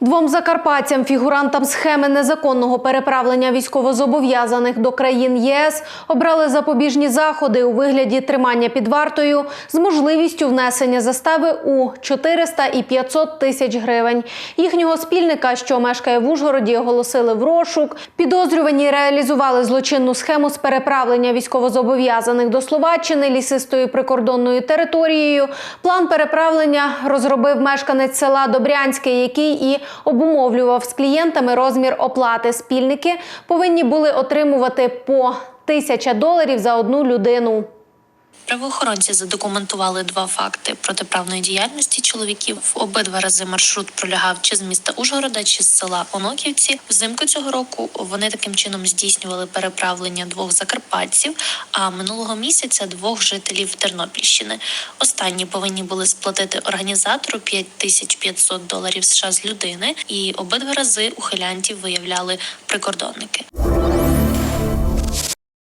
Двом закарпатцям, фігурантам схеми незаконного переправлення військовозобов'язаних до країн ЄС обрали запобіжні заходи у вигляді тримання під вартою з можливістю внесення застави у 400 і 500 тисяч гривень. Їхнього спільника, що мешкає в Ужгороді, оголосили в розшук. Підозрювані реалізували злочинну схему з переправлення військовозобов'язаних до Словаччини лісистою прикордонною територією. План переправлення розробив мешканець села Добрянське, який і обумовлював з клієнтами розмір оплати. Спільники повинні були отримувати по тисяча доларів за одну людину. Правоохоронці задокументували два факти протиправної діяльності чоловіків. В Обидва рази маршрут пролягав чи з міста Ужгорода, чи з села Оноківці. Взимку цього року вони таким чином здійснювали переправлення двох закарпатців, а минулого місяця двох жителів Тернопільщини. Останні повинні були сплатити організатору 5500 доларів США з людини, і обидва рази ухилянтів виявляли прикордонники.